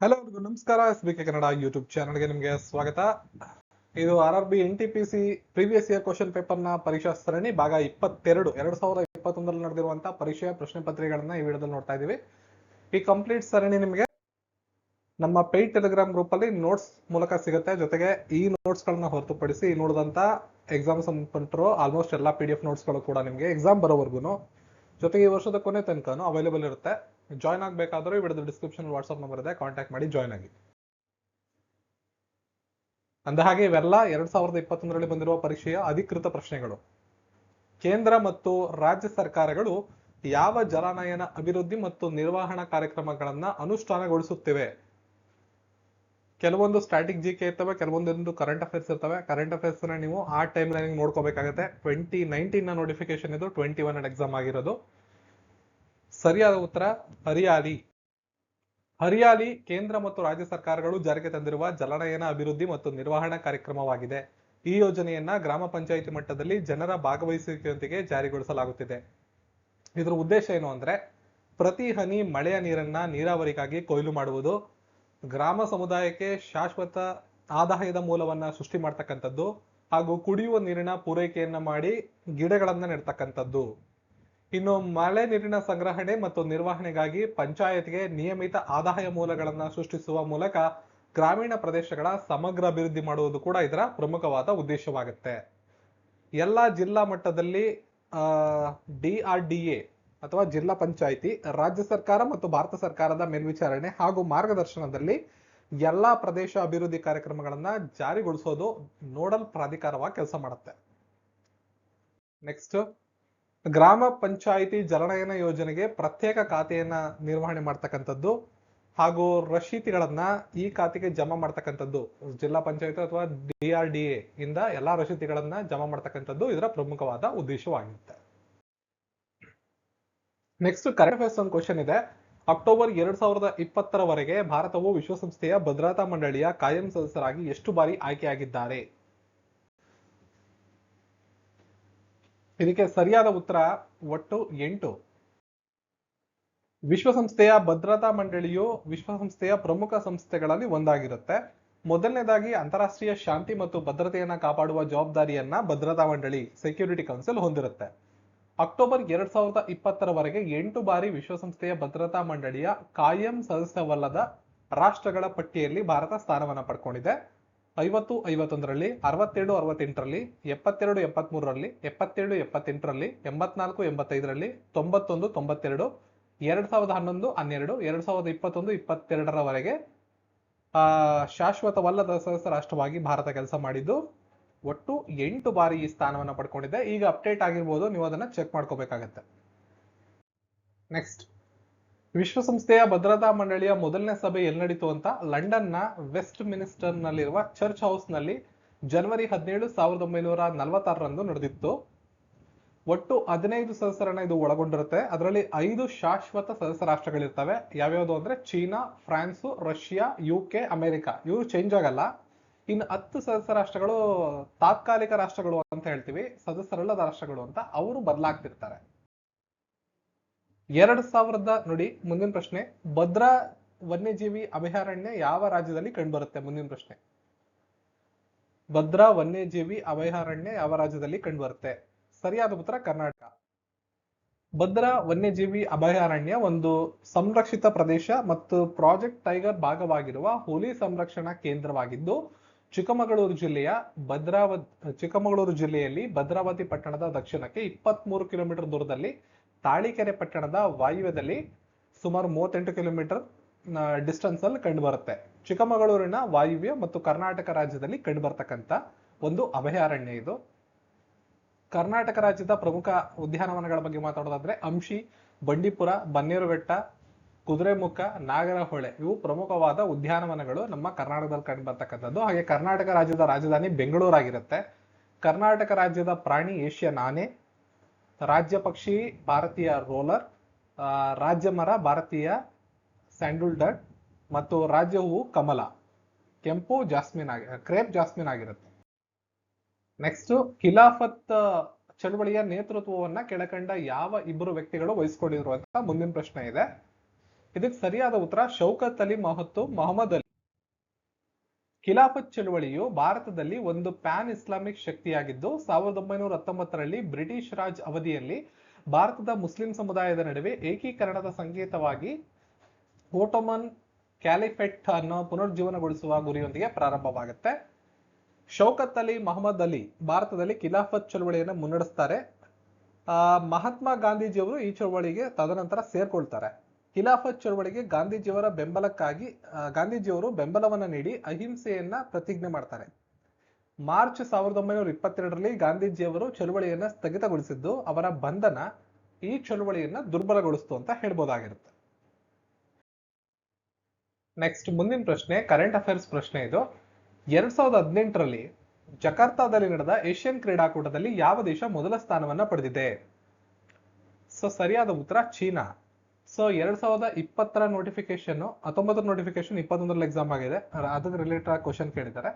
Hello ಎಲ್ರಿಗೂ ನಮಸ್ಕಾರ. S B K Kannada YouTube ಚಾನಲ್ಗೆ ನಿಮಗೆ ಸ್ವಾಗತ. ಇದು R R B N T P C previous year question ಪೇಪರ್ನ ಪರೀಕ್ಷಾ ಸರಣಿ ಭಾಗ ಇಪ್ಪತ್ತೆರಡು. ಎರಡು ಸಾವಿರದ ಇಪ್ಪತ್ತೊಂದರಲ್ಲಿ ನಡೆದಿರುವಂತಹ ಪರೀಕ್ಷೆಯ ಪ್ರಶ್ನೆ ಪತ್ರಿಕೆಗಳನ್ನ ಈ ವಿಡಿಯೋದಲ್ಲಿ ನೋಡ್ತಾ ಇದೀವಿ ಈ ಕಂಪ್ಲೀಟ್ ಸರಣಿ ನಿಮಗೆ ನಮ್ಮ ಪೇಯ್ಡ್ ಟೆಲಿಗ್ರಾಮ್ ಗ್ರೂಪ್ ಅಲ್ಲಿ ನೋಟ್ಸ್ ಮೂಲಕ ಸಿಗುತ್ತೆ. ಜೊತೆಗೆ ಈ ನೋಟ್ಸ್ ಗಳನ್ನ ಹೊರತುಪಡಿಸಿ ನೋಡಿದಂತ ಎಕ್ಸಾಮ್ ಸಂಬಂಧಪಟ್ಟರು ಆಲ್ಮೋಸ್ಟ್ ಎಲ್ಲಾ ಪಿ ಡಿ ಎಫ್ ನೋಟ್ಸ್ಗಳು ಕೂಡ ನಿಮಗೆ ಎಕ್ಸಾಮ್ ಬರೋವರೆಗೂ ಜೊತೆಗೆ ಈ ವರ್ಷದ ಕೊನೆ ತನಕನೂ ಅವೈಲೇಬಲ್ ಇರುತ್ತೆ. ಜಾಯ್ನ್ ಆಗಬೇಕಾದ್ರೂ ಈ ವಿಡಿಯೋದ ಡಿಸ್ಕ್ರಿಪ್ಷನ್ ವಾಟ್ಸಪ್ ನಂಬರ್ ಇದೆ ಕಾಂಟ್ಯಾಕ್ಟ್ ಮಾಡಿ ಜಾಯ್ನ್ ಆಗಿ. ಅಂದ ಹಾಗೆ ಇವೆಲ್ಲ ಎರಡ್ ಸಾವಿರದ ಇಪ್ಪತ್ತೊಂದರಲ್ಲಿ ಬಂದಿರುವ ಪರೀಕ್ಷೆಯ ಅಧಿಕೃತ ಪ್ರಶ್ನೆಗಳು. ಕೇಂದ್ರ ಮತ್ತು ರಾಜ್ಯ ಸರ್ಕಾರಗಳು ಯಾವ ಜಲಾನಯನ ಅಭಿವೃದ್ಧಿ ಮತ್ತು ನಿರ್ವಹಣಾ ಕಾರ್ಯಕ್ರಮಗಳನ್ನ ಅನುಷ್ಠಾನಗೊಳಿಸುತ್ತಿವೆ? ಕೆಲವೊಂದು ಸ್ಟ್ಯಾಟಿಕ್ ಜಿ ಕೆ ಇರ್ತವೆ, ಕೆಲವೊಂದೊಂದು ಕರೆಂಟ್ ಅಫೇರ್ಸ್ ಇರ್ತವೆ. ಕರೆಂಟ್ ಅಫೇರ್ಸ್ನ ನೀವು ಆ ಟೈಮ್ ಲೈನ್ ನೋಡ್ಕೋಬೇಕಾಗುತ್ತೆ. ಟ್ವೆಂಟಿ ನೈನ್ಟೀನ್ನ ನೋಟಿಫಿಕೇಶನ್ ಇದು ಟ್ವೆಂಟಿ ಒನ್ ಎಕ್ಸಾಮ್ ಆಗಿರೋದು. ಸರಿಯಾದ ಉತ್ತರ, ಹರಿಯಾಲಿ. ಹರಿಯಾಲಿ ಕೇಂದ್ರ ಮತ್ತು ರಾಜ್ಯ ಸರ್ಕಾರಗಳು ಜಾರಿಗೆ ತಂದಿರುವ ಜಲನಯನ ಅಭಿವೃದ್ಧಿ ಮತ್ತು ನಿರ್ವಹಣಾ ಕಾರ್ಯಕ್ರಮವಾಗಿದೆ. ಈ ಯೋಜನೆಯನ್ನ ಗ್ರಾಮ ಪಂಚಾಯಿತಿ ಮಟ್ಟದಲ್ಲಿ ಜನರ ಭಾಗವಹಿಸುವಿಕೆಯೊಂದಿಗೆ ಜಾರಿಗೊಳಿಸಲಾಗುತ್ತಿದೆ. ಇದರ ಉದ್ದೇಶ ಏನು ಅಂದ್ರೆ, ಪ್ರತಿ ಹನಿ ಮಳೆಯ ನೀರನ್ನ ನೀರಾವರಿಗಾಗಿ ಕೊಯ್ಲು ಮಾಡುವುದು, ಗ್ರಾಮ ಸಮುದಾಯಕ್ಕೆ ಶಾಶ್ವತ ಆದಾಯದ ಮೂಲವನ್ನ ಸೃಷ್ಟಿ ಮಾಡ್ತಕ್ಕಂಥದ್ದು ಹಾಗೂ ಕುಡಿಯುವ ನೀರಿನ ಪೂರೈಕೆಯನ್ನ ಮಾಡಿ ಗಿಡಗಳನ್ನ ನೆಡ್ತಕ್ಕಂಥದ್ದು. ಇನ್ನು ಮಳೆ ನೀರಿನ ಸಂಗ್ರಹಣೆ ಮತ್ತು ನಿರ್ವಹಣೆಗಾಗಿ ಪಂಚಾಯತ್ಗೆ ನಿಯಮಿತ ಆದಾಯ ಮೂಲಗಳನ್ನ ಸೃಷ್ಟಿಸುವ ಮೂಲಕ ಗ್ರಾಮೀಣ ಪ್ರದೇಶಗಳ ಸಮಗ್ರ ಅಭಿವೃದ್ಧಿ ಮಾಡುವುದು ಕೂಡ ಇದರ ಪ್ರಮುಖವಾದ ಉದ್ದೇಶವಾಗುತ್ತೆ. ಎಲ್ಲ ಜಿಲ್ಲಾ ಮಟ್ಟದಲ್ಲಿ ಡಿ ಆರ್ ಡಿ ಎ ಅಥವಾ ಜಿಲ್ಲಾ ಪಂಚಾಯಿತಿ, ರಾಜ್ಯ ಸರ್ಕಾರ ಮತ್ತು ಭಾರತ ಸರ್ಕಾರದ ಮೇಲ್ವಿಚಾರಣೆ ಹಾಗೂ ಮಾರ್ಗದರ್ಶನದಲ್ಲಿ ಎಲ್ಲಾ ಪ್ರದೇಶ ಅಭಿವೃದ್ಧಿ ಕಾರ್ಯಕ್ರಮಗಳನ್ನ ಜಾರಿಗೊಳಿಸೋದು ನೋಡಲ್ ಪ್ರಾಧಿಕಾರವಾಗಿ ಕೆಲಸ ಮಾಡುತ್ತೆ. ನೆಕ್ಸ್ಟ್ ಗ್ರಾಮ ಪಂಚಾಯಿತಿ ಜಲನಯನ ಯೋಜನೆಗೆ ಪ್ರತ್ಯೇಕ ಖಾತೆಯನ್ನ ನಿರ್ವಹಣೆ ಮಾಡ್ತಕ್ಕಂಥದ್ದು ಹಾಗೂ ರಶೀತಿಗಳನ್ನ ಈ ಖಾತೆಗೆ ಜಮಾ ಮಾಡ್ತಕ್ಕಂಥದ್ದು. ಜಿಲ್ಲಾ ಪಂಚಾಯತ್ ಅಥವಾ ಡಿ ಆರ್ ಡಿ ಎ ಇಂದ ಎಲ್ಲಾ ರಶೀತಿಗಳನ್ನ ಜಮಾ ಮಾಡ್ತಕ್ಕಂಥದ್ದು ಇದರ ಪ್ರಮುಖವಾದ ಉದ್ದೇಶವಾಗಿರುತ್ತೆ. ನೆಕ್ಸ್ಟ್ ಕರೆಂಟ್ ಅಫೇರ್ಸ್ ಒಂದು ಕ್ವಶನ್ ಇದೆ. ಅಕ್ಟೋಬರ್ ಎರಡ್ ಸಾವಿರದ ಇಪ್ಪತ್ತರವರೆಗೆ ಭಾರತವು ವಿಶ್ವಸಂಸ್ಥೆಯ ಭದ್ರತಾ ಮಂಡಳಿಯ ಕಾಯಂ ಸದಸ್ಯರಾಗಿ ಎಷ್ಟು ಬಾರಿ ಆಯ್ಕೆಯಾಗಿದ್ದಾರೆ? ಇದಕ್ಕೆ ಸರಿಯಾದ ಉತ್ತರ ಒಟ್ಟು ಎಂಟು. ವಿಶ್ವಸಂಸ್ಥೆಯ ಭದ್ರತಾ ಮಂಡಳಿಯು ವಿಶ್ವಸಂಸ್ಥೆಯ ಪ್ರಮುಖ ಸಂಸ್ಥೆಗಳಲ್ಲಿ ಒಂದಾಗಿರುತ್ತೆ. ಮೊದಲನೇದಾಗಿ ಅಂತಾರಾಷ್ಟ್ರೀಯ ಶಾಂತಿ ಮತ್ತು ಭದ್ರತೆಯನ್ನ ಕಾಪಾಡುವ ಜವಾಬ್ದಾರಿಯನ್ನ ಭದ್ರತಾ ಮಂಡಳಿ, ಸೆಕ್ಯೂರಿಟಿ ಕೌನ್ಸಿಲ್ ಹೊಂದಿರುತ್ತೆ. ಅಕ್ಟೋಬರ್ ಎರಡ್ ಸಾವಿರದ ಇಪ್ಪತ್ತರವರೆಗೆ ಎಂಟು ಬಾರಿ ವಿಶ್ವಸಂಸ್ಥೆಯ ಭದ್ರತಾ ಮಂಡಳಿಯ ಕಾಯಂ ಸದಸ್ಯವಲ್ಲದ ರಾಷ್ಟ್ರಗಳ ಪಟ್ಟಿಯಲ್ಲಿ ಭಾರತ ಸ್ಥಾನವನ್ನ ಪಡ್ಕೊಂಡಿದೆ. ಐವತ್ತು, ಐವತ್ತೊಂದರಲ್ಲಿ, ಅರವತ್ತೆರಡು, ಅರವತ್ತೆಂಟರಲ್ಲಿ, ಎಪ್ಪತ್ತೆರಡು ಎಪ್ಪತ್ತ್ಮೂರರಲ್ಲಿ ಎಪ್ಪತ್ತೇಳು ಎಪ್ಪತ್ತೆಂಟರಲ್ಲಿ, ಎಂಬತ್ನಾಲ್ಕು, ಎಂಬತ್ತೈದರಲ್ಲಿ, ತೊಂಬತ್ತೊಂದು, ತೊಂಬತ್ತೆರಡು, ಎರಡು ಸಾವಿರದ ಹನ್ನೊಂದು, ಹನ್ನೆರಡು, ಎರಡು ಸಾವಿರದ ಇಪ್ಪತ್ತೊಂದು, ಇಪ್ಪತ್ತೆರಡರವರೆಗೆ ಶಾಶ್ವತವಲ್ಲದ ಸದಸ್ಯ ರಾಷ್ಟ್ರವಾಗಿ ಭಾರತ ಕೆಲಸ ಮಾಡಿದ್ದು, ಒಟ್ಟು ಎಂಟು ಬಾರಿ ಈ ಸ್ಥಾನವನ್ನು ಪಡ್ಕೊಂಡಿದೆ. ಈಗ ಅಪ್ಡೇಟ್ ಆಗಿರ್ಬೋದು, ನೀವು ಅದನ್ನ ಚೆಕ್ ಮಾಡ್ಕೋಬೇಕಾಗತ್ತೆ. ನೆಕ್ಸ್ಟ್ ವಿಶ್ವಸಂಸ್ಥೆಯ ಭದ್ರತಾ ಮಂಡಳಿಯ ಮೊದಲನೇ ಸಭೆ ಎಲ್ಲಿ ನಡೀತು ಅಂತ ಲಂಡನ್ನ ವೆಸ್ಟ್ ಮಿನಿಸ್ಟರ್ ನಲ್ಲಿರುವ ಚರ್ಚ್ ಹೌಸ್ನಲ್ಲಿ ಜನವರಿ ಹದಿನೇಳು ಸಾವಿರದ ಒಂಬೈನೂರ ನಲವತ್ತಾರರಂದು ನಡೆದಿತ್ತು. ಒಟ್ಟು ಹದಿನೈದು ಸದಸ್ಯರನ್ನ ಇದು ಒಳಗೊಂಡಿರುತ್ತೆ. ಅದರಲ್ಲಿ ಐದು ಶಾಶ್ವತ ಸದಸ್ಯ ರಾಷ್ಟ್ರಗಳಿರ್ತವೆ. ಯಾವ್ಯಾವುದು ಅಂದ್ರೆ China, France, Russia U K America. ಇವರು ಚೇಂಜ್ ಆಗಲ್ಲ. ಇನ್ನು ಹತ್ತು ಸದಸ್ಯ ರಾಷ್ಟ್ರಗಳು ತಾತ್ಕಾಲಿಕ ರಾಷ್ಟ್ರಗಳು ಅಂತ ಹೇಳ್ತೀವಿ. ಸದಸ್ಯರಲ್ಲದ ರಾಷ್ಟ್ರಗಳು ಅಂತ ಅವರು ಬದಲಾಗ್ತಿರ್ತಾರೆ. ಎರಡ್ ಸಾವಿರದ ನೋಡಿ, ಮುಂದಿನ ಪ್ರಶ್ನೆ. ಭದ್ರಾ ವನ್ಯಜೀವಿ ಅಭಯಾರಣ್ಯ ಯಾವ ರಾಜ್ಯದಲ್ಲಿ ಕಂಡುಬರುತ್ತೆ? ಮುಂದಿನ ಪ್ರಶ್ನೆ. ಭದ್ರಾ ವನ್ಯಜೀವಿ ಅಭಯಾರಣ್ಯ ಯಾವ ರಾಜ್ಯದಲ್ಲಿ ಕಂಡುಬರುತ್ತೆ? ಸರಿಯಾದ ಉತ್ತರ ಕರ್ನಾಟಕ. ಭದ್ರಾ ವನ್ಯಜೀವಿ ಅಭಯಾರಣ್ಯ ಒಂದು ಸಂರಕ್ಷಿತ ಪ್ರದೇಶ ಮತ್ತು ಪ್ರಾಜೆಕ್ಟ್ ಟೈಗರ್ ಭಾಗವಾಗಿರುವ ಹುಲಿ ಸಂರಕ್ಷಣಾ ಕೇಂದ್ರವಾಗಿದ್ದು, ಚಿಕ್ಕಮಗಳೂರು ಜಿಲ್ಲೆಯ ಭದ್ರಾವತಿ, ಚಿಕ್ಕಮಗಳೂರು ಜಿಲ್ಲೆಯಲ್ಲಿ ಭದ್ರಾವತಿ ಪಟ್ಟಣದ ದಕ್ಷಿಣಕ್ಕೆ ಇಪ್ಪತ್ತ್ ಮೂರು ಕಿಲೋಮೀಟರ್ ದೂರದಲ್ಲಿ ತಾಳಿಕೆರೆ ಪಟ್ಟಣದ ವಾಯುವ್ಯದಲ್ಲಿ ಸುಮಾರು ಮೂವತ್ತೆಂಟು ಕಿಲೋಮೀಟರ್ ಡಿಸ್ಟೆನ್ಸ್ ಅಲ್ಲಿ ಕಂಡು ಬರುತ್ತೆ ಚಿಕ್ಕಮಗಳೂರಿನ ವಾಯುವ್ಯ ಮತ್ತು ಕರ್ನಾಟಕ ರಾಜ್ಯದಲ್ಲಿ ಕಂಡು ಬರ್ತಕ್ಕಂಥ ಒಂದು ಅಭಯಾರಣ್ಯ ಇದು. ಕರ್ನಾಟಕ ರಾಜ್ಯದ ಪ್ರಮುಖ ಉದ್ಯಾನವನಗಳ ಬಗ್ಗೆ ಮಾತಾಡೋದಾದ್ರೆ ಅಂಶಿ, ಬಂಡೀಪುರ, ಬನ್ನೇರುಘಟ್ಟ, ಕುದುರೆಮುಖ, ನಾಗರಹೊಳೆ ಇವು ಪ್ರಮುಖವಾದ ಉದ್ಯಾನವನಗಳು ನಮ್ಮ ಕರ್ನಾಟಕದಲ್ಲಿ ಕಂಡು ಬರ್ತಕ್ಕಂಥದ್ದು ಹಾಗೆ ಕರ್ನಾಟಕ ರಾಜ್ಯದ ರಾಜಧಾನಿ ಬೆಂಗಳೂರಾಗಿರುತ್ತೆ. ಕರ್ನಾಟಕ ರಾಜ್ಯದ ಪ್ರಾಣಿ ಏಷ್ಯನ್ ಆನೆ ರಾಜ್ಯ ಪಕ್ಷಿ ಭಾರತೀಯ ರೋಲರ್ ರಾಜ್ಯ ಮರ ಭಾರತೀಯ ಸ್ಯಾಂಡಲ್ ಡಟ್ ಮತ್ತು ರಾಜ್ಯ ಹೂವು ಕಮಲ. ಕೆಂಪು ಜಾಸ್ಮಿನ್ ಆಗಿ, ಕ್ರೇಪ್ ಜಾಸ್ಮಿನ್ ಆಗಿರುತ್ತೆ. ನೆಕ್ಸ್ಟ್ ಖಿಲಾಫತ್ ಚಳವಳಿಯ ನೇತೃತ್ವವನ್ನ ಕೆಳಕಂಡ ಯಾವ ಇಬ್ಬರು ವ್ಯಕ್ತಿಗಳು ವಹಿಸಿಕೊಂಡಿರುವಂತಹ ಅಂತ ಮುಂದಿನ ಪ್ರಶ್ನೆ ಇದೆ. ಇದಕ್ಕೆ ಸರಿಯಾದ ಉತ್ತರ ಶೌಕತ್ ಅಲಿ ಮಹತ್ತು, ಮೊಹಮ್ಮದ್ ಅಲಿ. ಖಿಲಾಫತ್ ಚಳುವಳಿಯು ಭಾರತದಲ್ಲಿ ಒಂದು ಪ್ಯಾನ್ ಇಸ್ಲಾಮಿಕ್ ಶಕ್ತಿಯಾಗಿದ್ದು, ಸಾವಿರದ ಒಂಬೈನೂರ ಹತ್ತೊಂಬತ್ತರಲ್ಲಿ ಬ್ರಿಟಿಷ್ ರಾಜ್ ಅವಧಿಯಲ್ಲಿ ಭಾರತದ ಮುಸ್ಲಿಂ ಸಮುದಾಯದ ನಡುವೆ ಏಕೀಕರಣದ ಸಂಕೇತವಾಗಿ ಓಟೋಮನ್ ಕ್ಯಾಲಿಫೆಟ್ ಅನ್ನು ಪುನರುಜ್ಜೀವನಗೊಳಿಸುವ ಗುರಿಯೊಂದಿಗೆ ಪ್ರಾರಂಭವಾಗುತ್ತೆ. ಶೌಕತ್ ಅಲಿ ಮಹಮ್ಮದ್ ಅಲಿ ಭಾರತದಲ್ಲಿ ಖಿಲಾಫತ್ ಚಳವಳಿಯನ್ನು ಮುನ್ನಡೆಸ್ತಾರೆ. ಮಹಾತ್ಮ ಗಾಂಧೀಜಿಯವರು ಈ ಚಳವಳಿಗೆ ತದನಂತರ ಸೇರ್ಕೊಳ್ತಾರೆ. ಖಿಲಾಫತ್ ಚಳವಳಿಗೆ ಗಾಂಧೀಜಿಯವರ ಬೆಂಬಲಕ್ಕಾಗಿ ಗಾಂಧೀಜಿಯವರು ಬೆಂಬಲವನ್ನು ನೀಡಿ ಅಹಿಂಸೆಯನ್ನ ಪ್ರತಿಜ್ಞೆ ಮಾಡ್ತಾರೆ. ಮಾರ್ಚ್ ಸಾವಿರದ ಒಂಬೈನೂರ ಇಪ್ಪತ್ತೆರಡರಲ್ಲಿ ಗಾಂಧೀಜಿಯವರು ಚಳವಳಿಯನ್ನ ಸ್ಥಗಿತಗೊಳಿಸಿದ್ದು, ಅವರ ಬಂಧನ ಈ ಚಳವಳಿಯನ್ನ ದುರ್ಬಲಗೊಳಿಸ್ತು ಅಂತ ಹೇಳ್ಬೋದಾಗಿರುತ್ತೆ. ನೆಕ್ಸ್ಟ್ ಮುಂದಿನ ಪ್ರಶ್ನೆ ಕರೆಂಟ್ ಅಫೇರ್ಸ್ ಪ್ರಶ್ನೆ ಇದು. ಎರಡ್ ಸಾವಿರದ ಹದಿನೆಂಟರಲ್ಲಿ ಜಕಾರ್ತಾದಲ್ಲಿ ನಡೆದ ಏಷ್ಯನ್ ಕ್ರೀಡಾಕೂಟದಲ್ಲಿ ಯಾವ ದೇಶ ಮೊದಲ ಸ್ಥಾನವನ್ನ ಪಡೆದಿದೆ? ಸೊ, ಸರಿಯಾದ ಉತ್ತರ ಚೀನಾ. ಸೊ ಎರಡ್ ಸಾವಿರದ ಇಪ್ಪತ್ತರ ನೋಟಿಫಿಕೇಶನ್ ಹತ್ತೊಂಬತ್ತರ ನೋಟಿಫಿಕೇಶನ್ ಇಪ್ಪತ್ತೊಂದರಲ್ಲಿ ಎಕ್ಸಾಮ್ ಆಗಿದೆ. ಅದಕ್ಕೆ ರಿಲೇಟೆಡ್ ಆಗಿ ಕ್ವಶನ್ ಕೇಳಿದ್ದಾರೆ.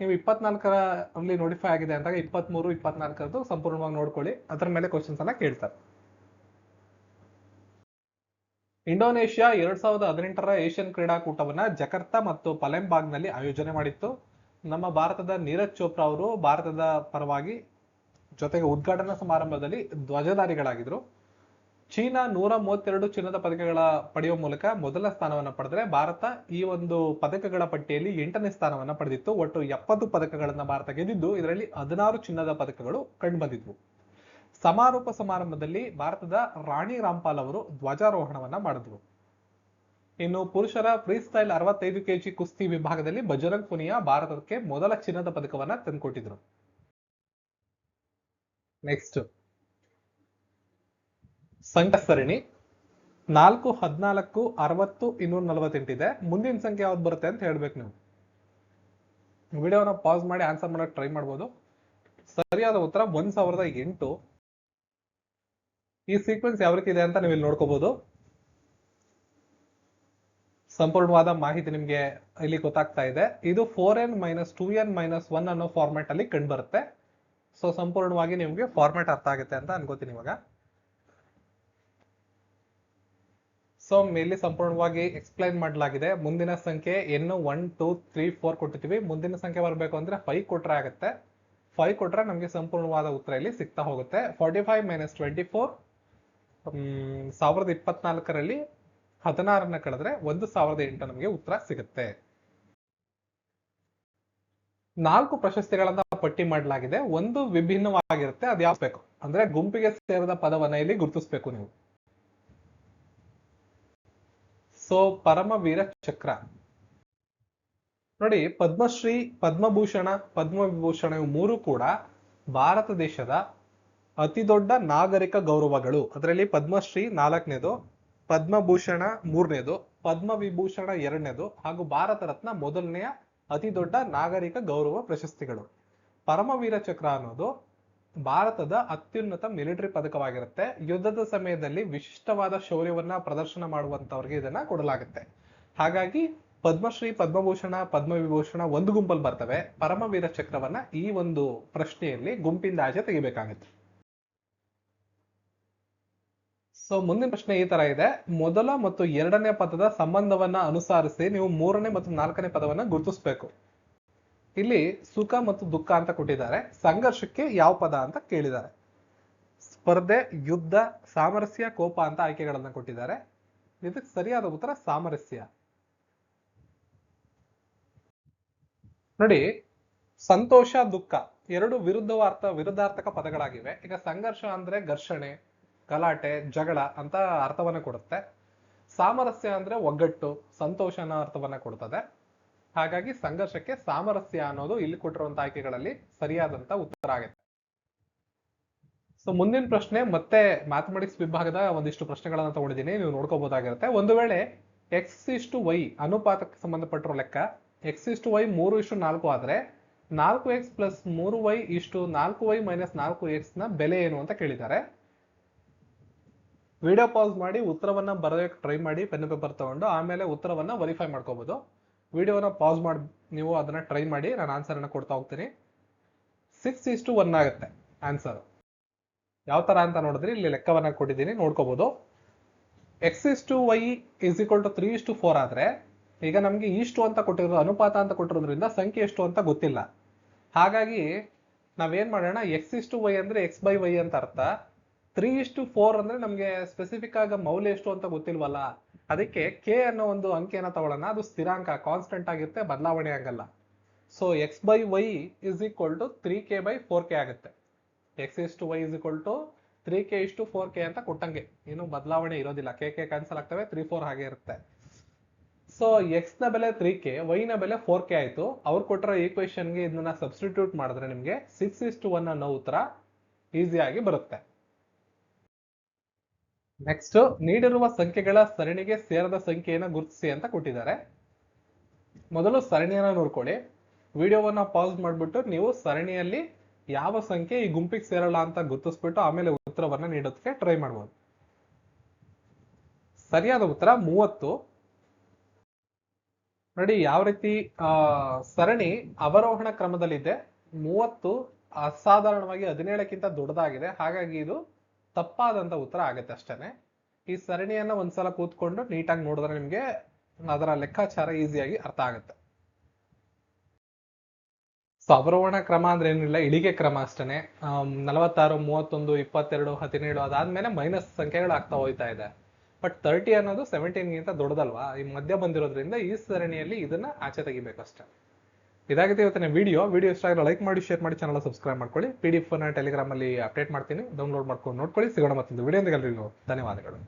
ನೀವು ಇಪ್ಪತ್ನಾಲ್ಕರಲ್ಲಿ ನೋಟಿಫೈ ಆಗಿದೆ ಅಂದಾಗ ಇಪ್ಪತ್ಮೂರು, ಇಪ್ಪತ್ನಾಲ್ಕರದ್ದು ಸಂಪೂರ್ಣವಾಗಿ ನೋಡ್ಕೊಳ್ಳಿ. ಅದರ ಮೇಲೆ ಕ್ವಶನ್ಸ್ ಎಲ್ಲ ಕೇಳ್ತಾರೆ. ಇಂಡೋನೇಷ್ಯಾ ಎರಡ್ ಸಾವಿರದ ಹದಿನೆಂಟರ ಏಷ್ಯನ್ ಕ್ರೀಡಾಕೂಟವನ್ನ ಜಕರ್ತಾ ಮತ್ತು ಪಲೆಂಬಾಗ್ನಲ್ಲಿ ಆಯೋಜನೆ ಮಾಡಿತ್ತು. ನಮ್ಮ ಭಾರತದ ನೀರಜ್ ಚೋಪ್ರಾ ಅವರು ಭಾರತದ ಪರವಾಗಿ ಜೊತೆಗೆ ಉದ್ಘಾಟನಾ ಸಮಾರಂಭದಲ್ಲಿ ಧ್ವಜಧಾರಿಗಳಾಗಿದ್ರು. ಚೀನಾ ನೂರ ಮೂವತ್ತೆರಡು ಚಿನ್ನದ ಪದಕಗಳ ಪಡೆಯುವ ಮೂಲಕ ಮೊದಲ ಸ್ಥಾನವನ್ನು ಪಡೆದರೆ ಭಾರತ ಈ ಒಂದು ಪದಕಗಳ ಪಟ್ಟಿಯಲ್ಲಿ ಎಂಟನೇ ಸ್ಥಾನವನ್ನು ಪಡೆದಿತ್ತು. ಒಟ್ಟು ಎಪ್ಪತ್ತು ಪದಕಗಳನ್ನು ಭಾರತ ಗೆದ್ದಿದ್ದು. ಇದರಲ್ಲಿ ಹದಿನಾರು ಚಿನ್ನದ ಪದಕಗಳು ಕಂಡುಬಂದಿದ್ವು. ಸಮಾರೋಪ ಸಮಾರಂಭದಲ್ಲಿ ಭಾರತದ ರಾಣಿ ರಾಮ್ಪಾಲ್ ಅವರು ಧ್ವಜಾರೋಹಣವನ್ನ ಮಾಡಿದ್ರು. ಇನ್ನು ಪುರುಷರ ಫ್ರೀ ಸ್ಟೈಲ್ ಅರವತ್ತೈದು ಕೆಜಿ ಕುಸ್ತಿ ವಿಭಾಗದಲ್ಲಿ ಬಜರಂಗ್ ಪುನಿಯಾ ಭಾರತಕ್ಕೆ ಮೊದಲ ಚಿನ್ನದ ಪದಕವನ್ನ ತಂದುಕೊಟ್ಟಿದ್ರು. ನೆಕ್ಸ್ಟ್. ಸಂಖ್ಯಾ ಸರಣಿ ನಾಲ್ಕು, ಹದಿನಾಲ್ಕು, ಅರವತ್ತು, ಇನ್ನೂರ ನಲವತ್ತೆಂಟಿದೆ ಮುಂದಿನ ಸಂಖ್ಯೆ ಯಾವ್ದು ಬರುತ್ತೆ ಅಂತ ಹೇಳ್ಬೇಕು ನೀವು. ವಿಡಿಯೋನ ಪಾಸ್ ಮಾಡಿ ಆನ್ಸರ್ ಮಾಡೋಕೆ ಟ್ರೈ ಮಾಡ್ಬೋದು. ಸರಿಯಾದ ಉತ್ತರ ಒಂದ್ ಸಾವಿರದ ಎಂಟು. ಈ ಸೀಕ್ವೆನ್ಸ್ ಯಾವ ರೀತಿ ಇದೆ ಅಂತ ನೀವು ಇಲ್ಲಿ ನೋಡ್ಕೋಬಹುದು ಸಂಪೂರ್ಣವಾದ ಮಾಹಿತಿ ನಿಮ್ಗೆ ಇಲ್ಲಿ ಗೊತ್ತಾಗ್ತಾ ಇದೆ. ಇದು four N minus two N minus one ಅನ್ನೋ ಫಾರ್ಮೆಟ್ ಅಲ್ಲಿ ಕಂಡು ಬರುತ್ತೆ. ಸೊ ಸಂಪೂರ್ಣವಾಗಿ ನಿಮ್ಗೆ ಫಾರ್ಮ್ಯಾಟ್ ಅರ್ಥ ಆಗುತ್ತೆ ಅಂತ ಅನ್ಕೋತೀನಿ ಇವಾಗ. ಸೊ ಮೇಲೆ ಸಂಪೂರ್ಣವಾಗಿ ಎಕ್ಸ್ಪ್ಲೈನ್ ಮಾಡಲಾಗಿದೆ. ಮುಂದಿನ ಸಂಖ್ಯೆ N one two three four ಕೊಟ್ಟಿದ್ದೀವಿ ಮುಂದಿನ ಸಂಖ್ಯೆ ಬರಬೇಕು ಅಂದ್ರೆ ಫೈವ್ ಕೊಟ್ಟರೆ ಆಗುತ್ತೆ. ಫೈವ್ ಕೊಟ್ಟರೆ ನಮಗೆ ಸಂಪೂರ್ಣವಾದ ಉತ್ತರ ಇಲ್ಲಿ ಸಿಗ್ತಾ ಹೋಗುತ್ತೆ. Forty five minus twenty four ಸಾವಿರದ ಇಪ್ಪತ್ನಾಲ್ಕರಲ್ಲಿ ಹದಿನಾರನ್ನ ಕಳೆದ್ರೆ ಒಂದು ಸಾವಿರದ ಎಂಟು ನಮಗೆ ಉತ್ತರ ಸಿಗುತ್ತೆ. ನಾಲ್ಕು ಪ್ರಶಸ್ತಿಗಳನ್ನ ಪಟ್ಟಿ ಮಾಡಲಾಗಿದೆ. ಒಂದು ವಿಭಿನ್ನವಾಗಿರುತ್ತೆ. ಅದು ಯಾವ್ದು ಬೇಕು? ಅಂದ್ರೆ ಗುಂಪಿಗೆ ಸೇರಿದ ಪದವನ್ನ ಇಲ್ಲಿ ಗುರುತಿಸಬೇಕು ನೀವು. ಸೊ ಪರಮವೀರ ಚಕ್ರ ನೋಡಿ ಪದ್ಮಶ್ರೀ ಪದ್ಮಭೂಷಣ ಪದ್ಮವಿಭೂಷಣ ಇವು ಮೂರು ಕೂಡ ಭಾರತ ದೇಶದ ಅತಿ ದೊಡ್ಡ ನಾಗರಿಕ ಗೌರವಗಳು. ಅದರಲ್ಲಿ ಪದ್ಮಶ್ರೀ ನಾಲ್ಕನೇದು ಪದ್ಮಭೂಷಣ ಮೂರನೇದು ಪದ್ಮವಿಭೂಷಣ ಎರಡನೇದು, ಹಾಗೂ ಭಾರತ ರತ್ನ ಮೊದಲನೆಯ ಅತಿ ದೊಡ್ಡ ನಾಗರಿಕ ಗೌರವ ಪ್ರಶಸ್ತಿಗಳು. ಪರಮವೀರ ಚಕ್ರ ಅನ್ನೋದು ಭಾರತದ ಅತ್ಯುನ್ನತ ಮಿಲಿಟರಿ ಪದಕವಾಗಿರುತ್ತೆ. ಯುದ್ಧದ ಸಮಯದಲ್ಲಿ ವಿಶಿಷ್ಟವಾದ ಶೌರ್ಯವನ್ನ ಪ್ರದರ್ಶನ ಮಾಡುವಂತವ್ರಿಗೆ ಇದನ್ನ ಕೊಡಲಾಗುತ್ತೆ. ಹಾಗಾಗಿ ಪದ್ಮಶ್ರೀ, ಪದ್ಮಭೂಷಣ, ಪದ್ಮವಿಭೂಷಣ ಒಂದು ಗುಂಪಲ್ಲಿ ಬರ್ತವೆ. ಪರಮವೀರ ಚಕ್ರವನ್ನ ಈ ಒಂದು ಪ್ರಶ್ನೆಯಲ್ಲಿ ಗುಂಪಿಂದ ಆಚೆ ತೆಗಿಬೇಕಾಗುತ್ತೆ. ಸೊ ಮುಂದಿನ ಪ್ರಶ್ನೆ ಈ ತರ ಇದೆ. ಮೊದಲ ಮತ್ತು ಎರಡನೇ ಪದದ ಸಂಬಂಧವನ್ನ ಅನುಸರಿಸಿ ನೀವು ಮೂರನೇ ಮತ್ತು ನಾಲ್ಕನೇ ಪದವನ್ನ ಗುರುತಿಸ್ಬೇಕು. ಇಲ್ಲಿ ಸುಖ ಮತ್ತು ದುಃಖ ಅಂತ ಕೊಟ್ಟಿದ್ದಾರೆ. ಸಂಘರ್ಷಕ್ಕೆ ಯಾವ ಪದ ಅಂತ ಕೇಳಿದ್ದಾರೆ. ಸ್ಪರ್ಧೆ, ಯುದ್ಧ, ಸಾಮರಸ್ಯ, ಕೋಪ ಅಂತ ಆಯ್ಕೆಗಳನ್ನ ಕೊಟ್ಟಿದ್ದಾರೆ. ಇದಕ್ಕೆ ಸರಿಯಾದ ಉತ್ತರ ಸಾಮರಸ್ಯ. ನೋಡಿ, ಸಂತೋಷ, ದುಃಖ ಎರಡು ವಿರುದ್ಧವಾರ್ಥ, ವಿರುದ್ಧಾರ್ಥಕ ಪದಗಳಾಗಿವೆ. ಈಗ ಸಂಘರ್ಷ ಅಂದ್ರೆ ಘರ್ಷಣೆ, ಗಲಾಟೆ, ಜಗಳ ಅಂತ ಅರ್ಥವನ್ನ ಕೊಡುತ್ತೆ. ಸಾಮರಸ್ಯ ಅಂದ್ರೆ ಒಗ್ಗಟ್ಟು, ಸಂತೋಷನ ಅರ್ಥವನ್ನ ಕೊಡ್ತದೆ. ಹಾಗಾಗಿ ಸಂಘರ್ಷಕ್ಕೆ ಸಾಮರಸ್ಯ ಅನ್ನೋದು ಇಲ್ಲಿ ಕೊಟ್ಟಿರುವಂತ ಆಯ್ಕೆಗಳಲ್ಲಿ ಸರಿಯಾದಂತ ಉತ್ತರ ಆಗುತ್ತೆ ಸೊ ಮುಂದಿನ ಪ್ರಶ್ನೆ, ಮತ್ತೆ ಮ್ಯಾಥಮೆಟಿಕ್ಸ್ ವಿಭಾಗದ ಒಂದಿಷ್ಟು ಪ್ರಶ್ನೆಗಳನ್ನ ತಗೊಂಡಿದ್ದೀನಿ, ನೀವು ನೋಡ್ಕೋಬಹುದಾಗಿರುತ್ತೆ ಒಂದು ವೇಳೆ ಎಕ್ಸ್ ಇಷ್ಟು ವೈ ಅನುಪಾತಕ್ಕೆ ಸಂಬಂಧಪಟ್ಟಿರೋ ಲೆಕ್ಕ ಎಕ್ಸ್ ಇಷ್ಟು ವೈ ಮೂರು ಇಷ್ಟು ನಾಲ್ಕು ಆದ್ರೆ, ನಾಲ್ಕು ಎಕ್ಸ್ ಪ್ಲಸ್ ಮೂರು ವೈ ಇಷ್ಟು ನಾಲ್ಕು ವೈ ಮೈನಸ್ ನಾಲ್ಕು ಎಕ್ಸ್ನ ಬೆಲೆ ಏನು ಅಂತ ಕೇಳಿದ್ದಾರೆ. ವಿಡಿಯೋ ಪಾಸ್ ಮಾಡಿ, ಉತ್ತರವನ್ನ ಬರೆಯೋಕೆ ಟ್ರೈ ಮಾಡಿ ಪೆನ್ ಪೇಪರ್ ತಗೊಂಡು, ಆಮೇಲೆ ಉತ್ತರವನ್ನ ವೆರಿಫೈ ಮಾಡ್ಕೋಬಹುದು ವಿಡಿಯೋನ ಪಾಸ್ ಮಾಡಿ, ನೀವು ಅದನ್ನ ಟ್ರೈ ಮಾಡಿ, ನಾನು ಆನ್ಸರ್ ಅನ್ನ ಕೊಡ್ತಾ ಹೋಗ್ತೀನಿ. ಸಿಕ್ಸ್ ಇಷ್ಟು ಒನ್ ಆಗುತ್ತೆ ಆನ್ಸರ್ ಯಾವ ತರ ಅಂತ ನೋಡಿದ್ರೆ ಇಲ್ಲಿ ಲೆಕ್ಕವನ್ನ ಕೊಟ್ಟಿದ್ದೀನಿ ನೋಡ್ಕೋಬಹುದು X is to Y is equal to three is to four ಆದ್ರೆ, ಈಗ ನಮಗೆ ಇಷ್ಟು ಅಂತ ಕೊಟ್ಟಿರೋ ಅನುಪಾತ ಅಂತ ಕೊಟ್ಟಿರೋದ್ರಿಂದ ಸಂಖ್ಯೆ ಎಷ್ಟು ಅಂತ ಗೊತ್ತಿಲ್ಲ. ಹಾಗಾಗಿ ನಾವೇನು ಮಾಡೋಣ ಎಕ್ಸ್ ಇಸ್ ಟು ವೈ ಅಂದ್ರೆ ಎಕ್ಸ್ ಬೈ ವೈ ಅಂತ ಅರ್ಥ. ತ್ರೀ ಇಸ್ ಟು ಫೋರ್ ಅಂದ್ರೆ ನಮಗೆ ಸ್ಪೆಸಿಫಿಕ್ ಆಗ ಮೌಲ್ಯ ಎಷ್ಟು ಅಂತ ಗೊತ್ತಿಲ್ವಲ್ಲ. ಅದಕ್ಕೆ ಕೆ ಅನ್ನೋ ಒಂದು ಅಂಕೆನ ತಗೊಳ್ಳೋಣ. ಅದು ಸ್ಥಿರಾಂಕ ಕಾನ್ಸ್ಟೆಂಟ್ ಆಗಿರುತ್ತೆ, ಬದಲಾವಣೆ ಆಗಲ್ಲ. So X by Y is equal to three K by four K ಆಗುತ್ತೆ. X is to Y is equal to three K ಇಷ್ಟು ಫೋರ್ ಕೆ ಅಂತ ಕೊಟ್ಟಂಗೆ. ಏನು ಬದಲಾವಣೆ ಇರೋದಿಲ್ಲ. ಕೆ ಕೆ ಕ್ಯಾನ್ಸಲ್ ಆಗ್ತವೆ ತ್ರೀ ಫೋರ್ ಹಾಗೆ ಇರುತ್ತೆ. ಸೊ ಎಕ್ಸ್ನ ಬೆಲೆ ತ್ರೀ ಕೆ ವೈ ನ ಬೆಲೆ ಫೋರ್ ಕೆ ಆಯ್ತು. ಅವ್ರು ಕೊಟ್ಟಿರೋ ಈಕ್ವೇಶನ್ಗೆ ಇದನ್ನ ಸಬ್ಸ್ಟಿಟ್ಯೂಟ್ ಮಾಡಿದ್ರೆ ನಿಮಗೆ ಸಿಕ್ಸ್ ಇಸ್ ಟು ಒನ್ ಅನ್ನೋ ಉತ್ತರ ಈಸಿಯಾಗಿ ಬರುತ್ತೆ. ನೆಕ್ಸ್ಟ್ ನೀಡಿರುವ ಸಂಖ್ಯೆಗಳ ಸರಣಿಗೆ ಸೇರದ ಸಂಖ್ಯೆಯನ್ನು ಗುರುತಿಸಿ ಅಂತ ಕೊಟ್ಟಿದ್ದಾರೆ. ಮೊದಲು ಸರಣಿಯನ್ನ ನೋಡ್ಕೊಳ್ಳಿ. ವಿಡಿಯೋವನ್ನ ಪಾಸ್ ಮಾಡಿಬಿಟ್ಟು ನೀವು ಸರಣಿಯಲ್ಲಿ ಯಾವ ಸಂಖ್ಯೆ ಈ ಗುಂಪಿಗೆ ಸೇರಲ್ಲ ಅಂತ ಗುರುತಿಸ್ಬಿಟ್ಟು ಆಮೇಲೆ ಉತ್ತರವನ್ನ ನೀಡೋದಕ್ಕೆ ಟ್ರೈ ಮಾಡ್ಬೋದು. ಸರಿಯಾದ ಉತ್ತರ ಮೂವತ್ತು. ನೋಡಿ, ಯಾವ ರೀತಿ ಸರಣಿ ಅವರೋಹಣ ಕ್ರಮದಲ್ಲಿದೆ. ಮೂವತ್ತು ಅಸಾಧಾರಣವಾಗಿ ಹದಿನೇಳಕ್ಕಿಂತ ದೊಡ್ಡದಾಗಿದೆ. ಹಾಗಾಗಿ ಇದು ತಪ್ಪಾದಂತ ಉತ್ತರ ಆಗುತ್ತೆ ಅಷ್ಟೇನೆ. ಈ ಸರಣಿಯನ್ನ ಒಂದ್ಸಲ ಕೂತ್ಕೊಂಡು ನೀಟಾಗಿ ನೋಡಿದ್ರೆ ನಿಮ್ಗೆ ಅದರ ಲೆಕ್ಕಾಚಾರ ಈಸಿಯಾಗಿ ಅರ್ಥ ಆಗುತ್ತೆ. ಸೊ ಕ್ರಮ ಅಂದ್ರೆ ಏನಿಲ್ಲ, ಇಳಿಗೆ ಕ್ರಮ ಅಷ್ಟೇನೆ. ನಲವತ್ತಾರು, ಮೂವತ್ತೊಂದು, ಇಪ್ಪತ್ತೆರಡು, ಹದಿನೇಳು ಅದಾದ್ಮೇಲೆ ಮೈನಸ್ ಸಂಖ್ಯೆಗಳು ಆಗ್ತಾ ಹೋಯ್ತಾ ಇದೆ. ಬಟ್ ತರ್ಟಿ ಅನ್ನೋದು ಸೆವೆಂಟೀನ್ಗಿಂತ ದೊಡ್ಡದಲ್ವಾ? ಈ ಮಧ್ಯ ಬಂದಿರೋದ್ರಿಂದ ಈ ಸರಣಿಯಲ್ಲಿ ಇದನ್ನ ಆಚೆ ತೆಗಿಬೇಕಷ್ಟೇ ಇದಾಗಿದೆ ಇವತ್ತಿನ ವಿಡಿಯೋ ವಿಡಿಯೋ ಇಷ್ಟ ಆಗಿರೋ ಲೈಕ್ ಮಾಡಿ ಶೇರ್ ಮಾಡಿ ಚಾನಲ್ ಸಬ್ಸ್ಕ್ರೈಬ್ ಮಾಡ್ಕೊಳ್ಳಿ. ಪಿ ಡಿ ಎಫ್ ಟೆಲಿಗ್ರಾಮ್ ಅಲ್ಲಿ ಅಪ್ಡೇಟ್ ಮಾಡ್ತೀನಿ. ಡೌನ್ಲೋಡ್ ಮಾಡ್ಕೊಂಡು ನೋಡ್ಕೊಳ್ಳಿ. ಸಿಗೋಣ ಮತ್ತೊಂದು ವಿಡಿಯೋ ಎಲ್ಲರಿಗೂ ಧನ್ಯವಾದಗಳು.